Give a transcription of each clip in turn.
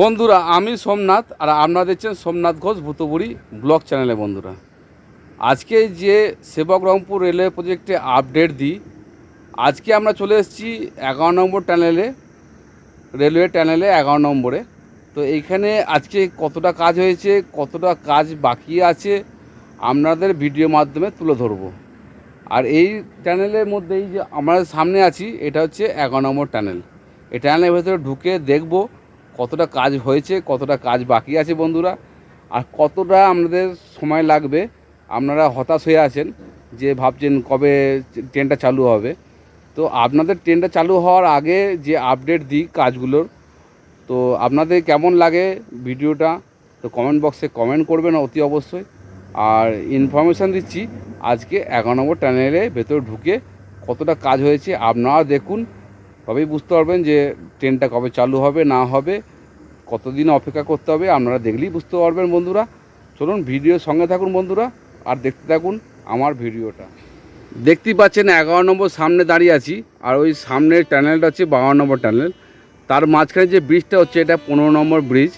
বন্ধুরা, আমি সোমনাথ আর আপনারা দেখছেন সোমনাথ ঘোষ ভূতপুরি ব্লগ চ্যানেলে বন্ধুরা। আজকে যে সেবক রংপুর রেলওয়ে প্রজেক্টে আপডেট দিই, আজকে আমরা চলে এসেছি এগারো নম্বর টানেলে, রেলওয়ে টানেলে এগারো নম্বরে। তো এইখানে আজকে কতটা কাজ হয়েছে, কতটা কাজ বাকি আছে, আপনাদের ভিডিও মাধ্যমে তুলে ধরবো। আর এই টানেলের মধ্যেই যে আমরা সামনে আছি, এটা হচ্ছে এগারো নম্বর টানেল। এই টানেলের ভেতরে ঢুকে দেখব কতটা কাজ হয়েছে, কতটা কাজ বাকি আছে বন্ধুরা, আর কতটা আপনাদের সময় লাগবে, আপনারা হতাশ হয়ে আছেন যে ভাবছেন কবে ট্রেনটা চালু হবে। তো আপনাদের ট্রেনটা চালু হওয়ার আগে যে আপডেট দিই কাজগুলোর, তো আপনাদের কেমন লাগে ভিডিওটা, তো কমেন্ট বক্সে কমেন্ট করবেন অতি অবশ্যই। আর ইনফরমেশান দিচ্ছি, আজকে এগারো নম্বর টানেলে ভেতরে ঢুকে কতটা কাজ হয়েছে, আপনারা দেখুন, তবেই বুঝতে পারবেন যে ট্রেনটা কবে চালু হবে, না হবে। কতদিন অপেক্ষা করতে হবে আপনারা দেখলেই বুঝতে পারবেন বন্ধুরা। চলুন ভিডিওর সঙ্গে থাকুন বন্ধুরা আর দেখতে থাকুন আমার ভিডিওটা। দেখতেই পাচ্ছেন এগারো নম্বর সামনে দাঁড়িয়ে আছি আর ওই সামনের টানেলটা হচ্ছে বারো নম্বর টানেল। তার মাঝখানে যে ব্রিজটা হচ্ছে এটা পনেরো নম্বর ব্রিজ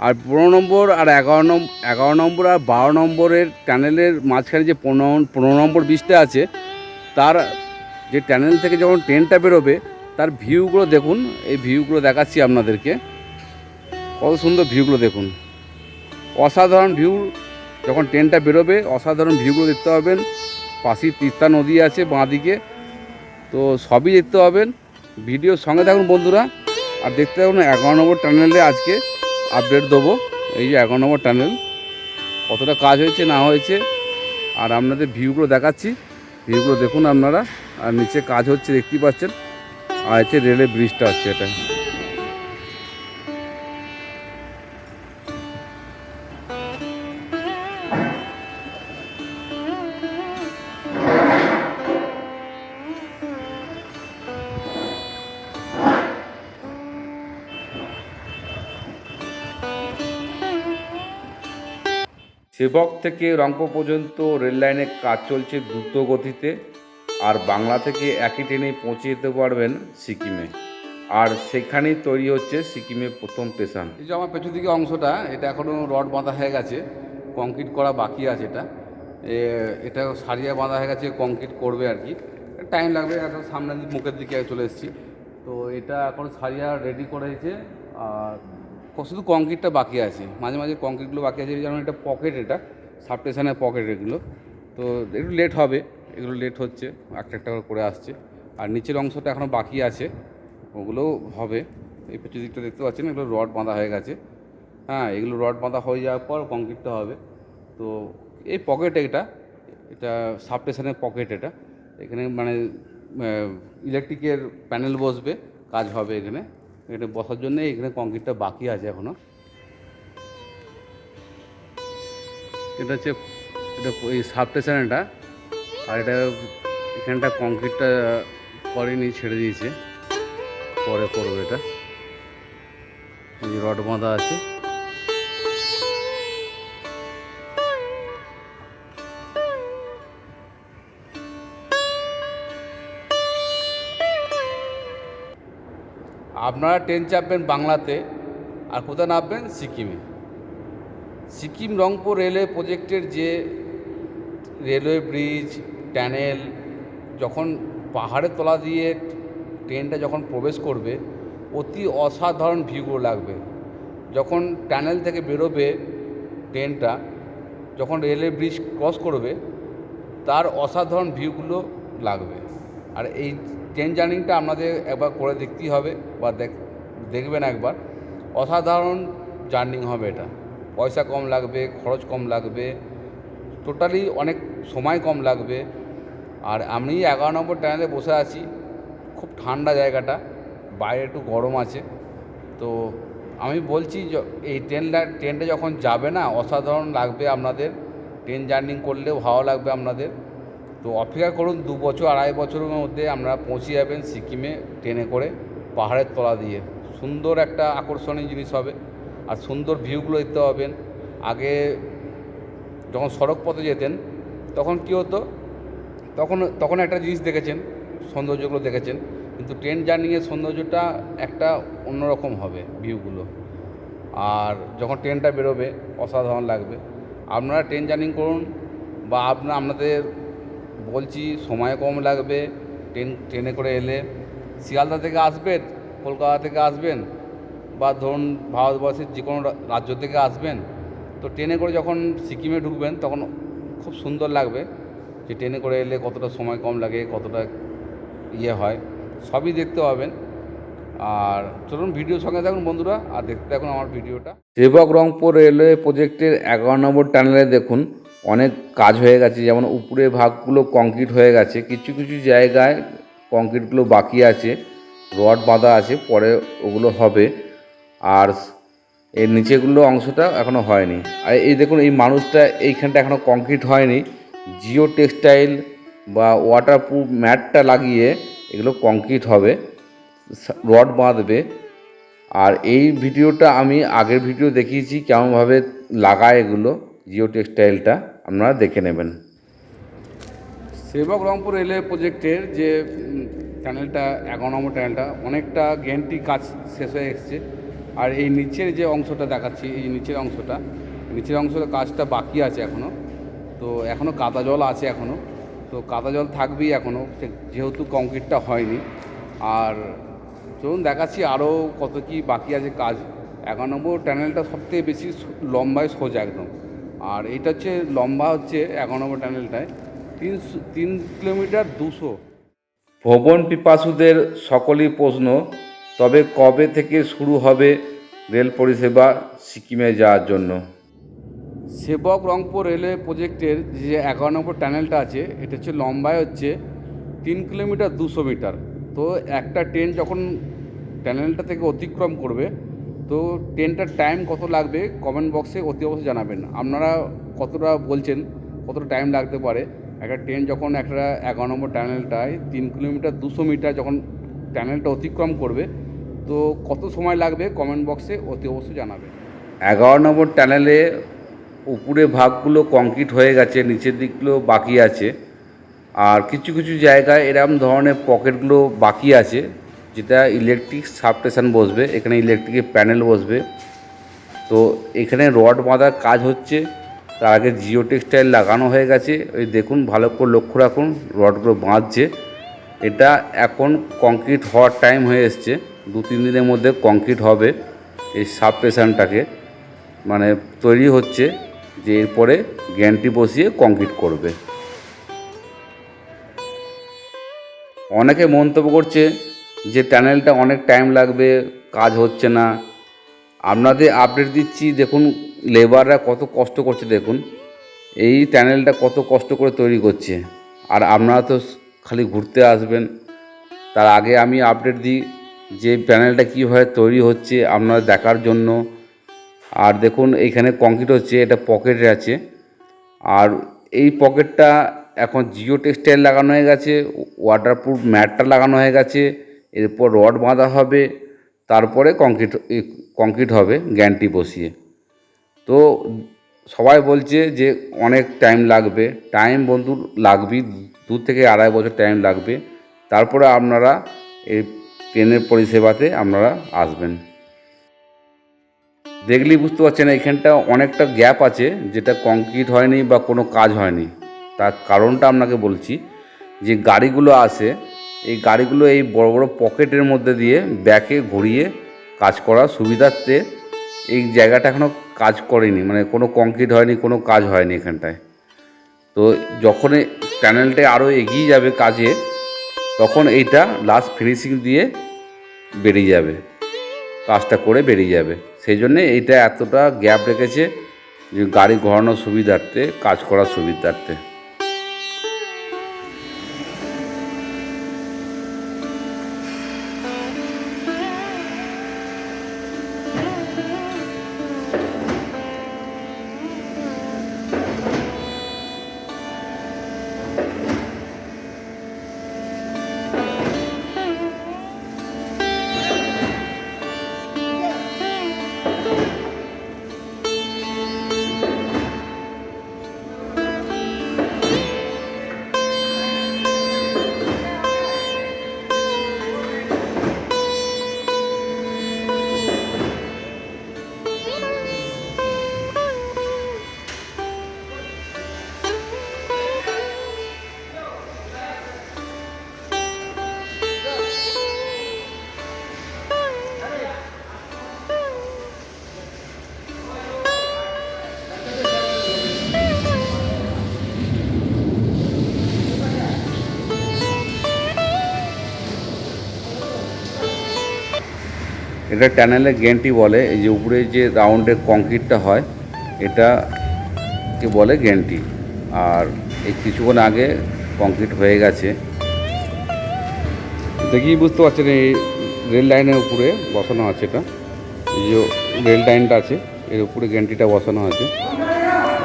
আর পনেরো নম্বর আর এগারো নম্বর এগারো নম্বর আর বারো নম্বরের টানেলের মাঝখানে যে পনেরো পনেরো নম্বর ব্রিজটা আছে, তার যে টানেল থেকে যখন ট্রেনটা বেরোবে, তার ভিউগুলো দেখুন। এই ভিউগুলো দেখাচ্ছি আপনাদেরকে। কত সুন্দর ভিউগুলো দেখুন। অসাধারণ ভিউ যখন ট্রেনটা বেরোবে, অসাধারণ ভিউগুলো দেখতে পাবেন। পাশেই তিস্তা নদী আছে বাঁদিকে, তো সবই দেখতে পাবেন। ভিডিওর সঙ্গে থাকুন বন্ধুরা, আর দেখতে থাকুন এগারো নম্বর টানেলে আজকে আপডেট দেবো। এই যে এগারো নম্বর টানেল কতটা কাজ হয়েছে, না হয়েছে, আর আপনাদের ভিউগুলো দেখাচ্ছি। ভিউগুলো দেখুন আপনারা, আর নিচে কাজ হচ্ছে, দেখতেই পাচ্ছেন। আর হচ্ছে রেলের ব্রিজটা হচ্ছে এটা। সেবক থেকে রংপুর পর্যন্ত রেল লাইনে কাজ চলছে দ্রুত গতিতে আর বাংলা থেকে একই ট্রেনে পৌঁছে যেতে পারবেন সিকিমে। আর সেখানেই তৈরি হচ্ছে সিকিমের প্রথম স্টেশন। এই যে আমার পেছন দিকে অংশটা, এটা এখনও রড বাঁধা হয়ে গেছে, কংক্রিট করা বাকি আছে এটা। এটা সারিয়া বাঁধা হয়ে গেছে, কংক্রিট করবে আর কি। টাইম লাগবে এখন সামনের মুখের দিকে চলে এসেছি। তো এটা এখন সারিয়া রেডি করেছে আর শুধু কংক্রিটটা বাকি আছে। মাঝে মাঝে কংক্রিটগুলো বাকি আছে, যেমন এটা পকেট এটা সাব স্টেশনের পকেট এগুলো। তো একটু লেট হবে, এগুলো লেট হচ্ছে, একটা একটা করে করে আসছে। আর নিচের অংশটা এখনও বাকি আছে, ওগুলোও হবে। এই পেছন দিকটা দেখতে পাচ্ছেন, এগুলো রড বাঁধা হয়ে গেছে। হ্যাঁ এগুলো রড বাঁধা হয়ে যাওয়ার পর কংক্রিটটা হবে। তো এই পকেট এটা এটা সাব স্টেশনের পকেট এটা। এখানে মানে ইলেকট্রিকের প্যানেল বসবে, কাজ হবে এখানে। এখানে বসার জন্য এখানে কংক্রিটটা বাকি আছে এখনও। এটা হচ্ছে, এটা এই সাব স্টেশন এটা আর এটা এখানটা কংক্রিটটা করেনি, ছেড়ে দিয়েছে। পরে করবে এটা। রড বাঁধা আছে। আপনারা ট্রেন চাপবেন বাংলাতে, আর কোথায় নামবেন? সিকিমে। সিকিম রংপুর রেলওয়ে প্রজেক্টের যে রেলওয়ে ব্রিজ, ট্যানেল, যখন পাহাড়ের তলা দিয়ে ট্রেনটা যখন প্রবেশ করবে, অতি অসাধারণ ভিউগুলো লাগবে। যখন ট্যানেল থেকে বেরোবে ট্রেনটা, যখন রেলওয়ে ব্রিজ ক্রস করবে, তার অসাধারণ ভিউগুলো লাগবে। আর এই ট্রেন জার্নিটা আপনাদের একবার করে দেখতেই হবে বা দেখ, দেখবেন একবার। অসাধারণ জার্নি হবে এটা। পয়সা কম লাগবে, খরচ কম লাগবে টোটালি অনেক সময় কম লাগবে। আর আমি এগারো নম্বর ট্রেনে বসে আছি, খুব ঠান্ডা জায়গাটা, বাইরে একটু গরম আছে। তো আমি বলছি এই ট্রেনটা ট্রেনটা যখন যাবে না, অসাধারণ লাগবে আপনাদের। ট্রেন জার্নি করলেও ভালো লাগবে আপনাদের। তো অপেক্ষা করুন দু বছর, আড়াই বছরের মধ্যে আমরা পৌঁছে যাবেন সিকিমে ট্রেনে করে পাহাড়ের তলা দিয়ে। সুন্দর একটা আকর্ষণীয় জিনিস হবে আর সুন্দর ভিউগুলো দেখতে পাবেন। আগে যখন সড়ক পথে যেতেন, তখন কী হতো? তখন তখন একটা জিনিস দেখেছেন, সৌন্দর্যগুলো দেখেছেন, কিন্তু ট্রেন জার্নিংয়ের সৌন্দর্যটা একটা অন্যরকম হবে ভিউগুলো আর যখন ট্রেনটা বেরোবে, অসাধারণ লাগবে। আপনারা ট্রেন জার্নি করুন বা আপনার আপনাদের বলছি সময় কম লাগবে, ট্রেন, ট্রেনে করে এলে। শিয়ালদা থেকে আসবেন, কলকাতা থেকে আসবেন, বা ধরুন ভারতবর্ষের যে কোনো রাজ্য থেকে আসবেন, তো ট্রেনে করে যখন সিকিমে ঢুকবেন, তখন খুব সুন্দর লাগবে যে ট্রেনে করে এলে কতটা সময় কম লাগে, কতটা ইয়ে হয়, সবই দেখতে পাবেন। আর চলুন ভিডিওর সঙ্গে থাকুন বন্ধুরা, আর দেখতে থাকুন আমার ভিডিওটা। সেবক রংপুর রেলওয়ে প্রজেক্টের এগারো নম্বর টানেলে দেখুন অনেক কাজ হয়ে গেছে, যেমন উপরে ভাগগুলো কংক্রিট হয়ে গেছে, কিছু কিছু জায়গায় কংক্রিটগুলো বাকি আছে, রড বাঁধা আছে, পরে ওগুলো হবে, আর এর নিচেগুলো অংশটা এখনও হয়নি। আর এই দেখুন, এই মানুষটা এইখানটা এখনও কংক্রিট হয়নি জিও টেক্সটাইল বা ওয়াটারপ্রুফ ম্যাটটা লাগিয়ে এগুলো কংক্রিট হবে রড বাঁধবে। আর এই ভিডিওটা আমি আগের ভিডিও দেখিয়েছি কেমনভাবে লাগায় এগুলো। জিও টেক্সটাইলটা আপনারা দেখে নেবেন। সেবক রংপুর রেলওয়ে প্রজেক্টের যে চ্যানেলটা এগারো নম্বর চ্যানেলটা অনেকটা গ্যান্টি কাজ শেষ হয়ে এসছে। আর এই নিচের যে অংশটা দেখাচ্ছি, এই নিচের অংশটা, নিচের অংশের কাজটা বাকি আছে এখনও তো এখনও কাদা জল আছে এখনও তো কাদা জল থাকবেই এখনও যেহেতু কংক্রিটটা হয়নি। আর চলুন দেখাচ্ছি আরও কত কি বাকি আছে কাজ। এগারো নম্বর টানেলটা সবথেকে বেশি লম্বায় সোজা একদম। আর এটা হচ্ছে লম্বা হচ্ছে এগারো নম্বর টানেলটায়। তিন তিন কিলোমিটার দুশো। ভবন পিপাসুদের সকলই প্রশ্ন তবে কবে থেকে শুরু হবে রেল পরিষেবা সিকিমে যাওয়ার জন্য? সেবক রংপুর রেলওয়ে প্রজেক্টের যে এগারো নম্বর টানেলটা আছে এটা হচ্ছে লম্বায় হচ্ছে তিন কিলোমিটার দুশো মিটার। তো একটা ট্রেন যখন টানেলটা থেকে অতিক্রম করবে তো ট্রেনটার টাইম কত লাগবে কমেন্ট বক্সে অতি অবশ্যই জানাবেন। আপনারা কতটা বলছেন, কতটা টাইম লাগতে পারে। একটা ট্রেন যখন একটা এগারো নম্বর টানেলটায় তিন কিলোমিটার দুশো মিটার যখন টানেলটা অতিক্রম করবে, তো কত সময় লাগবে কমেন্ট বক্সে অতি অবশ্যই জানাবেন। এগারো নম্বর টানেলে উপরে ভাগগুলো কংক্রিট হয়ে গেছে, নিচের দিকগুলো বাকি আছে। আর কিছু কিছু জায়গায় এরকম ধরনের পকেটগুলো বাকি আছে। যেটা ইলেকট্রিক সাবস্টেশন বসবে, এখানে ইলেকট্রিকের প্যানেল বসবে। তো এখানে রড বাঁধার কাজ হচ্ছে, তার আগে জিও টেক্সটাইল লাগানো হয়ে গেছে। ওই দেখুন, ভালো করে লক্ষ্য রাখুন রডগুলো বাঁধছে। এটা এখন কংক্রিট হওয়ার টাইম হয়ে এসছে, দু তিন দিনের মধ্যে কংক্রিট হবে এই সাবস্টেশনটাকে মানে তৈরি হচ্ছে যে এরপরে গ্যান্টি বসিয়ে কংক্রিট করবে। অনেকে মন্তব্য করছে যে টানেলটা অনেক টাইম লাগবে, কাজ হচ্ছে না। আপনাদের আপডেট দিচ্ছি, দেখুন লেবাররা কত কষ্ট করছে, দেখুন। এই টানেলটা কত কষ্ট করে তৈরি করছে। আর আপনারা তো খালি ঘুরতে আসবেন। তার আগে আমি আপডেট দিই যে প্যানেলটা কীভাবে তৈরি হচ্ছে আপনারা দেখার জন্য। আর দেখুন এইখানে কংক্রিট হচ্ছে, এটা পকেটে আছে। আর এই পকেটটা এখন জিও টেক্সটাইল লাগানো হয়ে গেছে ওয়াটারপ্রুফ ম্যাটটা লাগানো হয়ে গেছে। এরপর রড বাঁধা হবে, তারপরে কংক্রিট কংক্রিট হবে, গ্যান্টি বসিয়ে। তো সবাই বলছে যে অনেক টাইম লাগবে। টাইম বন্ধু লাগবেই দু থেকে আড়াই বছর টাইম লাগবে। তারপরে আপনারা এই ট্রেনের পরিষেবাতে আপনারা আসবেন। দেখলেই বুঝতে পারছেন এখানটা অনেকটা গ্যাপ আছে, যেটা কংক্রিট হয়নি বা কোনো কাজ হয়নি। তার কারণটা আপনাকে বলছি যে গাড়িগুলো আসে এই গাড়িগুলো এই বড় বড় পকেটের মধ্যে দিয়ে ব্যাকে ঘুরিয়ে কাজ করার সুবিধার্থে এই জায়গাটা এখনও কাজ করেনি। মানে কোনো কংক্রিট হয়নি, কোনো কাজ হয়নি এখানটায়। তো যখন প্যানেলটা আরও এগিয়ে যাবে কাজে, তখন এইটা লাস্ট ফিনিশিং দিয়ে বেরিয়ে যাবে। কাজটা করে বেরিয়ে যাবে। সেই জন্যে এইটা এতটা গ্যাপ রেখেছে যে গাড়ি ঘোরানোর সুবিধার্থে, কাজ করার সুবিধার্থে। এটা টানেলে গ্যান্টি বলে, এই যে উপরে যে রাউন্ডের কংক্রিটটা হয়, এটা কে বলে গ্যান্টি। আর এই কিছুক্ষণ আগে কংক্রিট হয়ে গেছে। দেখি বুঝতে পারছেন এই রেল লাইনের উপরে বসানো আছে এটা। এই যে রেল লাইনটা আছে, এর উপরে গ্যান্টিটা বসানো আছে।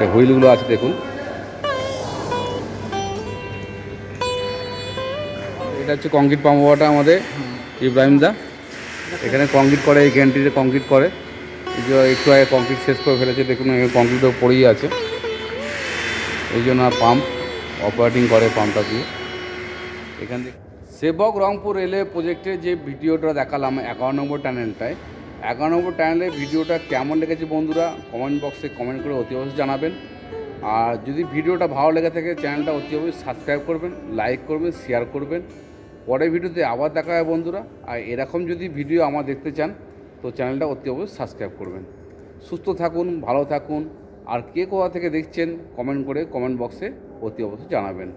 এই হুইলগুলো আছে, দেখুন। এটা হচ্ছে কংক্রিট পাম্পাটা আমাদের ইব্রাহিম দা। এখানে কংক্রিট করে, এই গ্যান্টিতে কংক্রিট করে। একটু আগে কংক্রিট শেষ করে ফেলেছে, দেখুন কংক্রিটও পড়েই আছে। এই জন্য পাম্প অপারেটিং করে পাম্পটা দিয়ে। এখান থেকে সেবক রংপুর রেলওয়ে প্রজেক্টের যে ভিডিওটা দেখালাম, এগারো নম্বর টানেলটায় এগারো নম্বর টানেলের ভিডিওটা কেমন লেগেছে বন্ধুরা? কমেন্ট বক্সে কমেন্ট করে অতি অবশ্যই জানাবেন। আর যদি ভিডিওটা ভালো লেগে থাকে চ্যানেলটা অতি অবশ্যই সাবস্ক্রাইব করবেন লাইক করবেন শেয়ার করবেন। পরের ভিডিওতে আবার দেখা হয় বন্ধুরা। আর এরকম যদি ভিডিও আমার দেখতে চান, তো চ্যানেলটা অতি অবশ্যই সাবস্ক্রাইব করবেন। সুস্থ থাকুন, ভালো থাকুন, আর কে কোথা থেকে দেখছেন কমেন্ট করে কমেন্ট বক্সে অতি অবশ্যই জানাবেন।